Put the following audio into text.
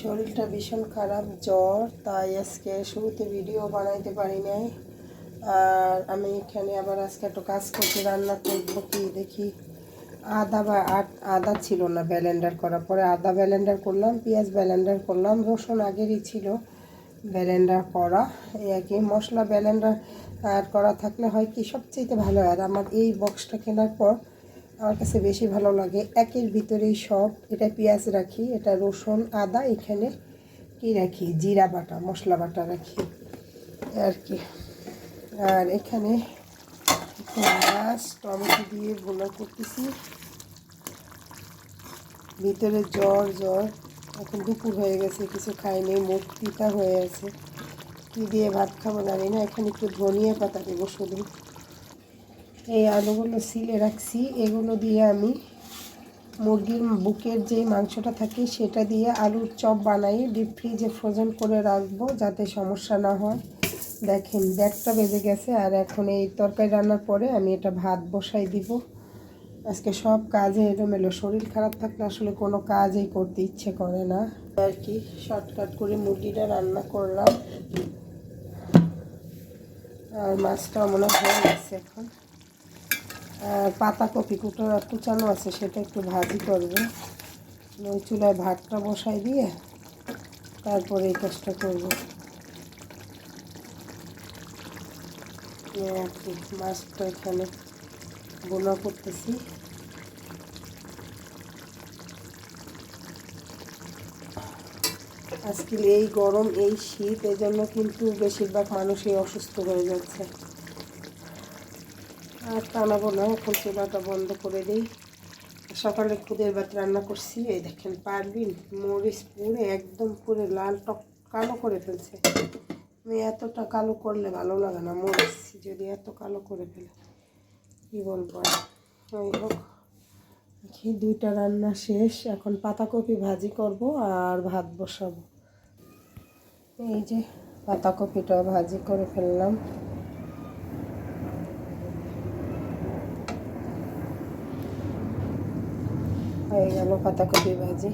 শরীরটা ভীষণ খারাপ, জ্বর, তাই আজকে শুরুতে ভিডিও বানাইতে পারি নাই। আর আমি এখানে আবার আজকে একটু কাজ করছি, রান্না করব কি দেখি। আদা বা আদা ছিল না ব্যালেন্ডার করার পরে আদা ব্যালেন্ডার করলাম, পেঁয়াজ ব্যালেন্ডার করলাম, রসুন আগেরই ছিল ব্যালেন্ডার করা। এই আর কি, মশলা ব্যালেন্ডার আর করা থাকলে হয় কি সবচেয়ে ভালো হয়। আর আমার এই বক্সটা কেনার পর আমার কাছে বেশি ভালো লাগে। একের ভিতরেই সব। এটা পেঁয়াজ রাখি, এটা রসুন, আদা, এখানে কি রাখি? জিরা বাটা, মশলা বাটা রাখি। আর কি। আর এখানে টমেটো দিয়ে ভুনা করতেছি। ভিতরে জ্বর জ্বর। এখন দুপুর হয়ে গেছে, কিছু খাইনি, মুখ পিতা হয়ে আছে। কি দিয়ে ভাত খাব জানি না, এখানে একটু ধনিয়া পাতা দেবো শুধু। এই আলুগুলো সিলে রাখছি। এগুলো দিয়ে আমি মুরগির বুকের যে মাংসটা থাকে সেটা দিয়ে আলুর চপ বানাই ডিপ ফ্রিজে ফ্রোজেন করে রাখব যাতে সমস্যা না হয়। দেখেন, ব্যাগটা বেজে গেছে আর এখন এই তরকারি রান্নার পরে আমি এটা ভাত বসাই দিব। আজকে সব কাজে এলোমেলো, শরীর খারাপ থাকলে আসলে কোনো কাজই করতে ইচ্ছে করে না। আর কি শর্টকাট করে মুরগিটা রান্না করলাম। আর মাছটাও মনে হয় গেছে এখন। পাতাকপি কুটো কুচানো আছে, সেটা একটু ভাজি করব। ওই চুলায় ভাতটা বসাই দিয়ে তারপরে এই কাজটা করব। আর কি মাছটা এখানে বোনা করতেছি। আজকে এই গরম, এই শীত, এজন্য কিন্তু বেশিরভাগ মানুষই অসুস্থ হয়ে যাচ্ছে। আর টানাবো না এখন চুলাটা বন্ধ করে দিই। সকালে খুদের ভাত রান্না করছি, এই দেখেন পারবিন, মরিচ পুরে একদম পুরে লাল টক কালো করে ফেলছে। আমি এতটা কালো করলে ভালো লাগে না মরিচ, যদি এত কালো করে ফেলে, কী বলব যাই হোক, দেখি দুইটা রান্না শেষ, এখন পাতাকপি ভাজি করব আর ভাত বসাবো। এই যে পাতাকপিটা ভাজি করে ফেললাম। হয়ে গেল পাতাকপি ভাজি।